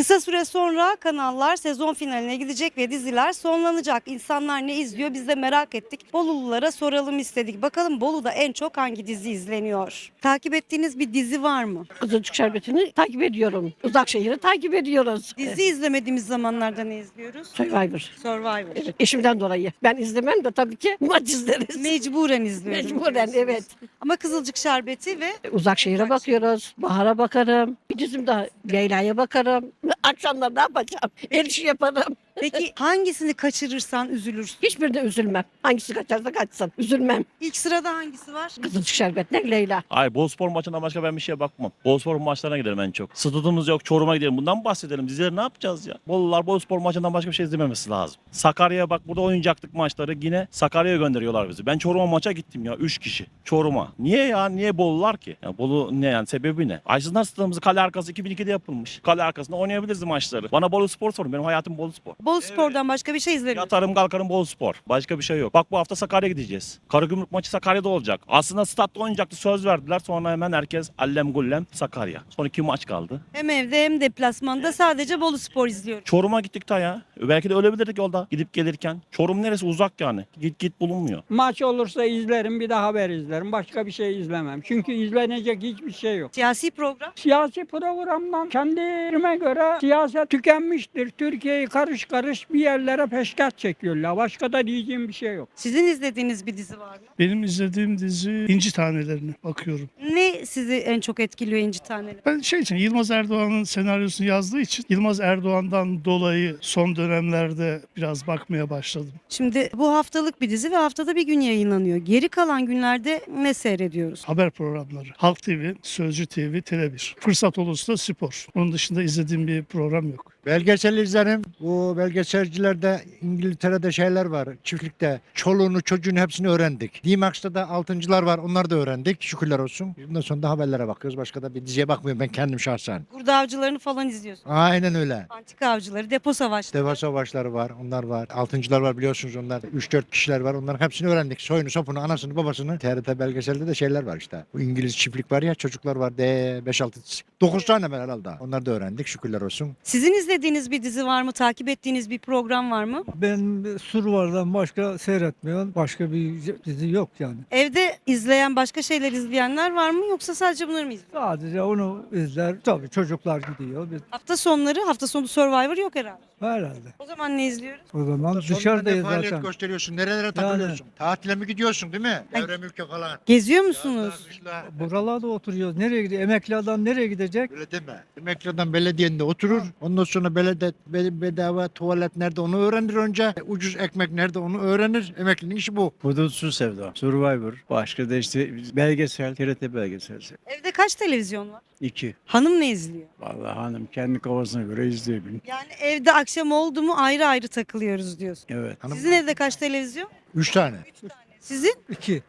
Kısa süre sonra kanallar sezon finaline gidecek ve diziler sonlanacak. İnsanlar ne izliyor biz de merak ettik. Bolululara soralım istedik. Bakalım Bolu'da en çok hangi dizi izleniyor? Takip ettiğiniz bir dizi var mı? Kızılcık Şerbeti'ni takip ediyorum. Uzak şehri takip ediyoruz. Dizi izlemediğimiz zamanlarda ne izliyoruz? Survivor. Survivor. Evet, eşimden dolayı. Ben izlemem de tabii ki maç izleriz. Mecburen izliyoruz. Mecburen evet. Ama Kızılcık Şerbeti ve Uzak şehre bakıyoruz. Bahar'a bakarım. Bir dizim daha Leyla'ya bakarım. Akşamlar ne yapacağım? El işi yaparım. Peki hangisini kaçırırsan üzülürsün? Hiçbirinde üzülmem. Hangisi kaçarsa kaçsın. Üzülmem. İlk sırada hangisi var? Kızılcık Şerbeti'ne Leyla. Hayır Boluspor maçından başka ben bir şeye bakmam. Boluspor maçlarına giderim en çok. Stadımız yok Çorum'a gidelim. Bundan mı bahsedelim? Dizileri ne yapacağız ya? Bolular Boluspor maçından başka bir şey izlememesi lazım. Sakarya'ya bak burada oynayacaktık maçları. Yine Sakarya'ya gönderiyorlar bizi. Ben Çorum'a maça gittim ya. 3 kişi. Çorum'a. Niye ya? Niye Bolular ki? Ya Bolu ne yani? Sebebi ne? Aydınlar stadımız kale arkası 2002'de yapılmış. Kale arkasında oynayabiliriz maçları. Bana Bolu Spor sorun. Benim hayatım Bolu Spor. Bol Spor'dan başka bir şey izlemiyorsun. Yatarım kalkarım bol spor. Başka bir şey yok. Bak bu hafta Sakarya'ya gideceğiz. Karagümrük maçı Sakarya'da olacak. Aslında statta oynayacaktı söz verdiler. Sonra hemen herkes allem gullem Sakarya. Son iki maç kaldı. Hem evde hem deplasmanda sadece Bolu Spor izliyorum. Çorum'a gittik ta ya. Belki de ölebilirdik yolda gidip gelirken. Çorum neresi uzak yani. Git git bulunmuyor. Maç olursa izlerim bir de haber izlerim. Başka bir şey izlemem. Çünkü izlenecek hiçbir şey yok. Siyasi program. Siyasi programdan kendime göre siyaset tükenmiştir. Türkiye'yi karış karış bir yerlere peşkat çekiyorlar. Başka da diyeceğim bir şey yok. Sizin izlediğiniz bir dizi var mı? Benim izlediğim dizi İnci Taneleri'ne bakıyorum. Ne sizi en çok etkiliyor İnci Taneleri? Ben şey için Yılmaz Erdoğan'ın senaryosunu yazdığı için Yılmaz Erdoğan'dan dolayı son dönemlerde biraz bakmaya başladım. Şimdi bu haftalık bir dizi ve haftada bir gün yayınlanıyor. Geri kalan günlerde ne seyrediyoruz? Haber programları. Halk TV, Sözcü TV, Tele1. Fırsat olursa spor. Onun dışında izlediğim bir program yok. Belgesel izlerim. Bu belgeselcilerde İngiltere'de şeyler var. Çiftlikte çoluğunu çocuğunu hepsini öğrendik. D-Max'ta da altıncılar var. Onları da öğrendik. Şükürler olsun. Bundan sonra da haberlere bakıyoruz. Başka da bir diziye bakmıyorum ben kendim şahsen. Kurda avcılarını falan izliyorsun. Aynen öyle. Antika avcıları, depo savaşları. Deva savaşları var. Onlar var. Altıncılar var biliyorsunuz onlar. 3-4 kişiler var. Onların hepsini öğrendik. Soyunu, sopunu, anasını, babasını. TRT belgeselde de şeyler var işte. Bu İngiliz çiftlik var ya çocuklar var. D 5-6 9 tane var herhalde. Onları da öğrendik. Şükürler olsun. Sizin izlediğiniz bir dizi var mı? Takip ettiğiniz bir program var mı? Ben Survar'dan başka seyretmiyorum. Başka bir dizi yok yani. Evde izleyen, başka şeyler izleyenler var mı? Yoksa sadece bunları mı izliyor? Sadece onu izler. Tabii çocuklar gidiyor. Biz, Hafta sonları, hafta sonu Survivor yok herhalde. herhalde. O zaman ne izliyoruz? O zaman dışarıdayız ne faaliyet zaten. gösteriyorsun. Nerelere takılıyorsun? Tatile mi gidiyorsun değil mi? Ay. Devre mülke falan. Geziyor musunuz? Buralarda oturuyoruz. Nereye gidiyor? Emekli adam nereye gidecek? Öyle deme. Emekli adam belediyenin oturur. Ondan sonra belediye be- bedava tuvalet nerede onu öğrenir önce. Ucuz ekmek nerede onu öğrenir. Emeklinin işi bu. Hudutsuz Sevda, Survivor, başka da işte belgesel, TRT belgesel. Evde kaç televizyon var? İki. Hanım ne izliyor? Vallahi hanım kendi kafasına göre izleyebilir. Yani evde akşam oldu mu ayrı ayrı takılıyoruz diyorsun. Evet. Hanım- Sizin evde kaç televizyon? Üç tane. Sizin? İki.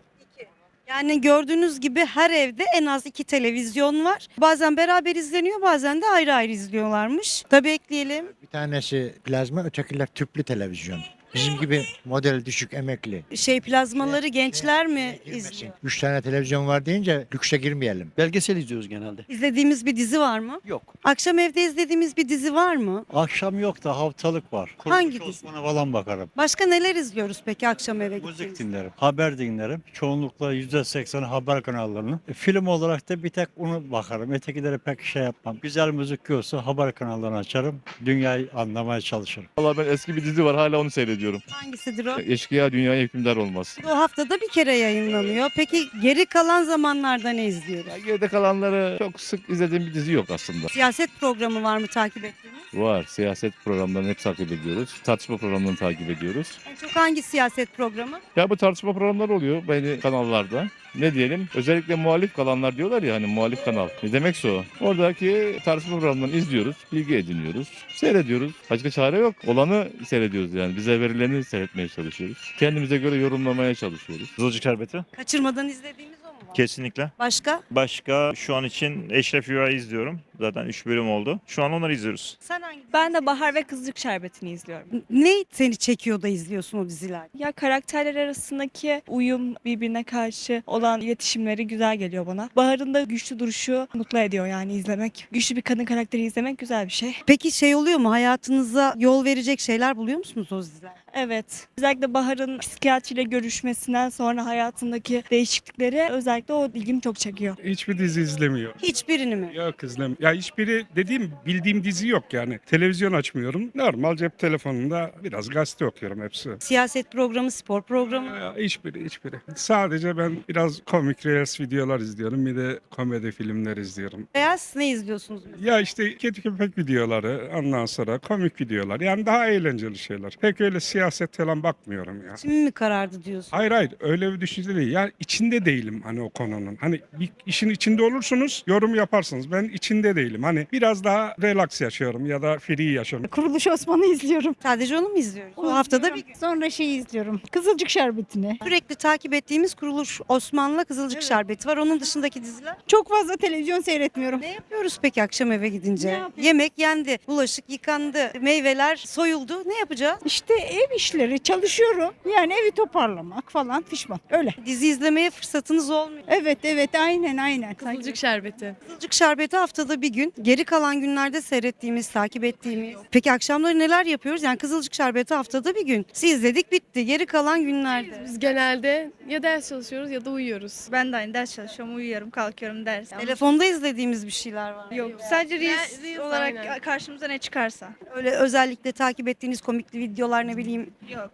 Yani gördüğünüz gibi her evde en az iki televizyon var. Bazen beraber izleniyor bazen de ayrı ayrı izliyorlarmış. Tabii ekleyelim. Bir tanesi plazma, ötekiler tüplü televizyon. Bizim gibi model düşük emekli. Şey plazmaları gençler mi izliyor? Üç tane televizyon var deyince lükse girmeyelim. Belgesel izliyoruz genelde. İzlediğimiz bir dizi var mı? Yok. Akşam evde izlediğimiz bir dizi var mı? Akşam yok da haftalık var. Hangi Kuruluş dizi? Osman'a falan bakarım. Başka neler izliyoruz peki akşam eve Müzik gittiğimizde? dinlerim, haber dinlerim. Çoğunlukla %80 haber kanallarını. E, Film olarak da bir tek onu bakarım. Ötekilere pek şey yapmam. Güzel müzik yoksa haber kanallarını açarım. Dünyayı anlamaya çalışırım. Valla ben eski bir dizi var hala onu seyrediyorum. Hangisidir o? Eşkıya Dünyaya Hükümdar Olmaz. O haftada bir kere yayınlanıyor. Peki geri kalan zamanlarda ne izliyoruz? Ya geride kalanları çok sık izlediğim bir dizi yok aslında. Siyaset programı var mı takip ettiğiniz? Var. Siyaset programlarını hep takip ediyoruz. Tartışma programlarını takip ediyoruz. En çok hangi siyaset programı? Ya bu tartışma programları oluyor belli kanallarda. Ne diyelim? Özellikle muhalif kalanlar diyorlar ya hani muhalif kanal. Ne demekse o. Oradaki tartışma programlarını izliyoruz, bilgi ediniyoruz, seyrediyoruz. Başka çare yok. Olanı seyrediyoruz yani. Bize verileni seyretmeye çalışıyoruz. Kendimize göre yorumlamaya çalışıyoruz. Kızılcık Şerbeti. Kaçırmadan izlediğimiz? Kesinlikle. Başka? Başka şu an için Eşref Rüya'yı izliyorum. Zaten 3 bölüm oldu. Şu an onları izliyoruz. Sen hangi Ben de Bahar ve Kızılcık Şerbeti'ni izliyorum. Ne seni çekiyor da izliyorsun o diziler? Ya karakterler arasındaki uyum, birbirine karşı olan iletişimleri güzel geliyor bana. Bahar'ın da güçlü duruşu mutlu ediyor yani izlemek. Güçlü bir kadın karakteri izlemek güzel bir şey. Peki şey oluyor mu? Hayatınıza yol verecek şeyler buluyor musunuz o diziler? Evet. Özellikle Bahar'ın psikiyatriyle görüşmesinden sonra hayatındaki değişiklikleri özellikle o ilgimi çok çekiyor. Hiçbir dizi izlemiyor. Hiçbirini mi? Yok izlem. Ya hiçbiri dediğim bildiğim dizi yok yani. Televizyon açmıyorum. Normal cep telefonunda biraz gazete okuyorum hepsi. Siyaset programı, spor programı. Ya hiçbiri hiçbiri. Sadece ben biraz komik reels videolar izliyorum. Bir de komedi filmler izliyorum. Beyaz ne izliyorsunuz? Ya işte kedi köpek videoları ondan sonra komik videolar. Yani daha eğlenceli şeyler. Pek öyle siyaset falan bakmıyorum ya. Şimdi mi karardı diyorsun? Hayır hayır öyle bir düşünce değil. Yani içinde değilim hani o konunun. Hani bir işin içinde olursunuz yorum yaparsınız. Ben içinde değilim. Hani biraz daha relax yaşıyorum ya da free yaşıyorum. Kuruluş Osman'ı izliyorum. Sadece onu mu izliyoruz? O haftada bir. Sonra şeyi izliyorum. Kızılcık Şerbeti'ni. Sürekli takip ettiğimiz kuruluş Osmanlı Kızılcık Şerbeti var. Onun dışındaki diziler. Çok fazla televizyon seyretmiyorum. Ne yapıyoruz peki akşam eve gidince? Ne yapıyoruz? Yemek yendi, bulaşık yıkandı, meyveler soyuldu. Ne yapacağız? İşte ev işleri çalışıyorum. Yani evi toparlamak falan pişman. Öyle. Dizi izlemeye fırsatınız olmuyor. Evet evet aynen aynen. Kızılcık Şerbeti. Kızılcık Şerbeti haftada bir gün. Geri kalan günlerde seyrettiğimiz, takip ettiğimiz. Peki akşamları neler yapıyoruz? Yani Kızılcık Şerbeti haftada bir gün. Siz izledik bitti. Geri kalan günlerde. Biz genelde ya ders çalışıyoruz ya da uyuyoruz. Ben de aynı ders çalışıyorum, uyuyorum, kalkıyorum ders. Telefonda izlediğimiz bir şeyler var. Yok, sadece reels, Reels, olarak aynen. karşımıza ne çıkarsa. Öyle özellikle takip ettiğiniz komikli videolar ne bileyim. Yok.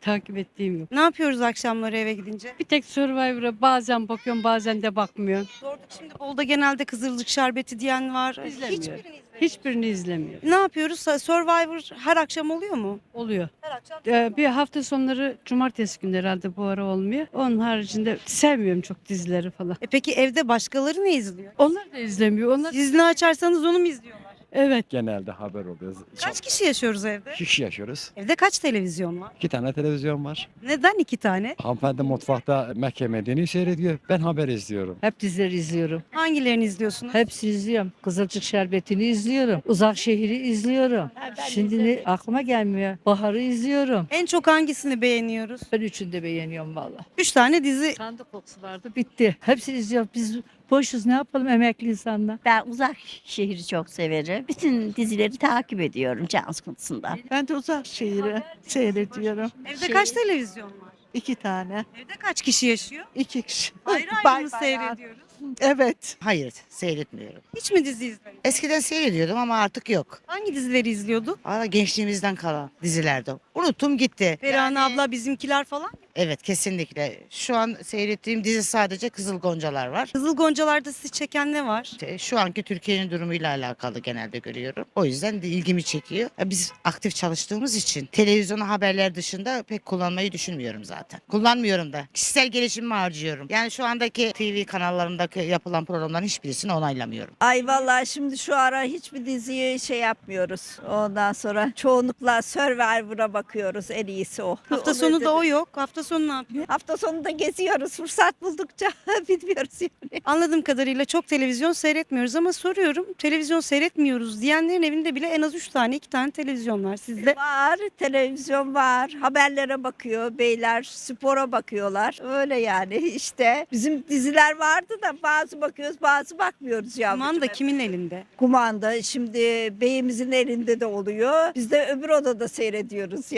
Takip ettiğim yok. Ne yapıyoruz akşamları eve gidince? Bir tek Survivor'a bazen bakıyorum bazen de bakmıyorum. Sorduk şimdi Bolda genelde Kızılcık Şerbeti diyen var. İzlemiyorum. Hiçbirini izlemiyor. Hiçbirini izlemiyorum. Ne yapıyoruz? Survivor her akşam oluyor mu? Oluyor. Her akşam. Ee, bir hafta sonları cumartesi günleri herhalde bu ara olmuyor. Onun haricinde sevmiyorum çok dizileri falan. E peki evde başkaları ne izliyor? Onlar da izlemiyor. Onlar Siz ne açarsanız onu mu izliyorlar? Evet. Genelde haber oluyor. Kaç kişi yaşıyoruz evde? kişi yaşıyoruz. Evde kaç televizyon var? İki tane televizyon var. Neden iki tane? Hanımefendi mutfakta Mekke Medeni seyrediyor. Ben haber izliyorum. Hep dizileri izliyorum. Hangilerini izliyorsunuz? Hepsi izliyorum. Kızılcık Şerbeti'ni izliyorum. Uzak Şehir'i izliyorum. Şimdi ne- aklıma gelmiyor. Bahar'ı izliyorum. En çok hangisini beğeniyoruz? Ben üçünü de beğeniyorum valla. Üç tane dizi. Sandık kokusu vardı bitti. Hepsi izliyor. Biz boşuz ne yapalım emekli insanlar. Ben uzak şehri çok severim. Bütün dizileri takip ediyorum can sıkıntısında. Ben de uzak şehri seyrediyorum. Evde kaç televizyon var? İki tane. Evde kaç kişi yaşıyor? iki kişi. Ayrı ayrı mı seyrediyoruz? Evet. Hayır seyretmiyorum. Hiç mi dizi izlemiyoruz? Eskiden seyrediyordum ama artık yok. Hangi dizileri izliyorduk? Valla gençliğimizden kalan dizilerde. Unuttum gitti. Perihan Yani- abla, bizimkiler falan. Evet kesinlikle. Şu an seyrettiğim dizi sadece Kızıl Goncalar var. Kızıl Goncalar'da sizi çeken ne var? İşte Şu anki Türkiye'nin durumuyla alakalı genelde görüyorum. O yüzden de ilgimi çekiyor. Biz aktif çalıştığımız için televizyonu haberler dışında pek kullanmayı düşünmüyorum zaten. Kullanmıyorum da. Kişisel gelişimimi harcıyorum. Yani şu andaki TV kanallarındaki yapılan programların hiçbirisini onaylamıyorum. Ay vallahi şimdi şu ara hiçbir diziyi şey yapmıyoruz. Ondan sonra çoğunlukla Survivor'a bakıyoruz. En iyisi o. Hafta sonu da o yok. Hafta sonu ne yapıyor? Hafta sonunda geziyoruz fırsat buldukça bilmiyoruz yani. Anladığım kadarıyla çok televizyon seyretmiyoruz ama soruyorum. Televizyon seyretmiyoruz diyenlerin evinde bile en az 3 tane 2 tane televizyon var. Sizde Var, televizyon var, haberlere bakıyor, beyler spora bakıyorlar. Öyle yani işte. Bizim diziler vardı da bazı bakıyoruz, bazı bakmıyoruz yavrucuğum. kumanda kimin elinde? Kumanda şimdi beyimizin elinde de oluyor. Biz de öbür odada seyrediyoruz yani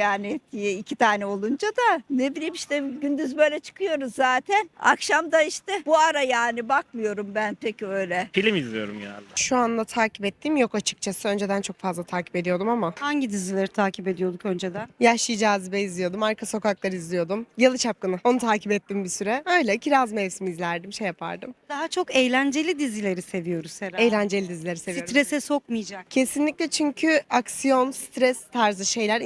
diye iki tane olunca da ne bileyim işte gündüz böyle çıkıyoruz zaten. Akşam da işte bu ara yani bakmıyorum ben pek öyle. Film izliyorum yani. Şu anda takip ettiğim yok açıkçası. Önceden çok fazla takip ediyordum ama. Hangi dizileri takip ediyorduk önceden? Yaşlı Cazibe izliyordum, Arka Sokaklar izliyordum. Yalı Çapkını, onu takip ettim bir süre. Öyle Kiraz Mevsimi izlerdim, şey yapardım. Daha çok eğlenceli dizileri seviyoruz herhalde. Eğlenceli dizileri seviyorum. Strese sokmayacak. Kesinlikle çünkü aksiyon, stres tarzı şeyler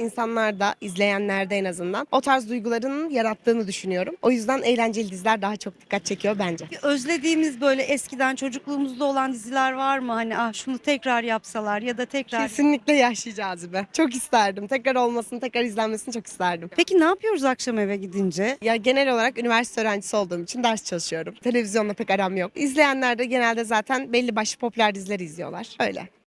insanlarda, izleyenlerde en azından o tarz duyguların yarattığını düşünüyorum. O yüzden eğlenceli diziler daha çok dikkat çekiyor bence. Özlediğimiz böyle eskiden çocukluğumuzda olan diziler var mı? Hani ah şunu tekrar yapsalar ya da tekrar... Kesinlikle yaşlı cazibe. Çok isterdim. Tekrar olmasını, tekrar izlenmesini çok isterdim. Peki ne yapıyoruz akşam eve gidince? Ya genel olarak üniversite öğrencisi olduğum için ders çalışıyorum. Televizyonla pek aram yok. İzleyenler de genelde zaten belli başlı popüler dizileri izliyorlar. Öyle.